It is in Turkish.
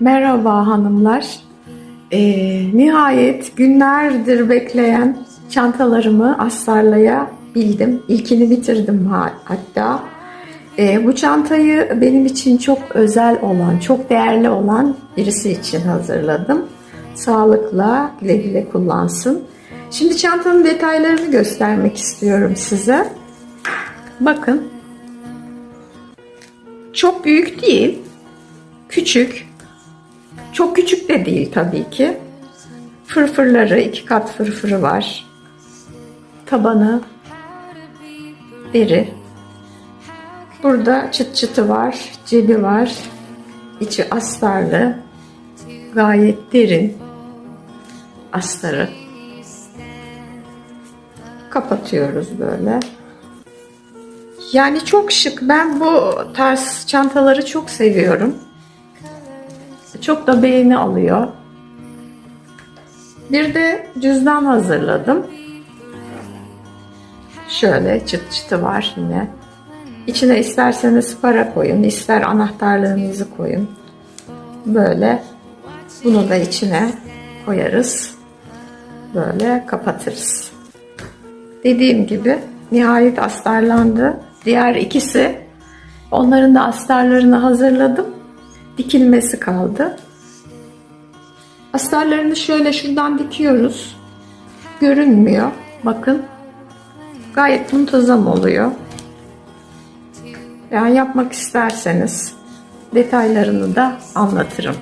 Merhaba hanımlar. Ee, nihayet günlerdir bekleyen çantalarımı astarlayabildim. İlkini bitirdim ha- hatta. Ee, bu çantayı benim için çok özel olan, çok değerli olan birisi için hazırladım. Sağlıkla güle güle kullansın. Şimdi çantanın detaylarını göstermek istiyorum size. Bakın. Çok büyük değil. Küçük. Çok küçük de değil tabii ki. Fırfırları, iki kat fırfırı var. Tabanı deri. Burada çıt çıtı var, cebi var. İçi astarlı. Gayet derin. Astarı. Kapatıyoruz böyle. Yani çok şık. Ben bu tarz çantaları çok seviyorum. Çok da beğeni alıyor. Bir de cüzdan hazırladım. Şöyle çıt çıtı var yine. İçine isterseniz para koyun, ister anahtarlığınızı koyun. Böyle bunu da içine koyarız. Böyle kapatırız. Dediğim gibi nihayet astarlandı. Diğer ikisi onların da astarlarını hazırladım. Dikilmesi kaldı. Astarlarını şöyle şuradan dikiyoruz. Görünmüyor. Bakın. Gayet muntazam oluyor. Yani yapmak isterseniz detaylarını da anlatırım.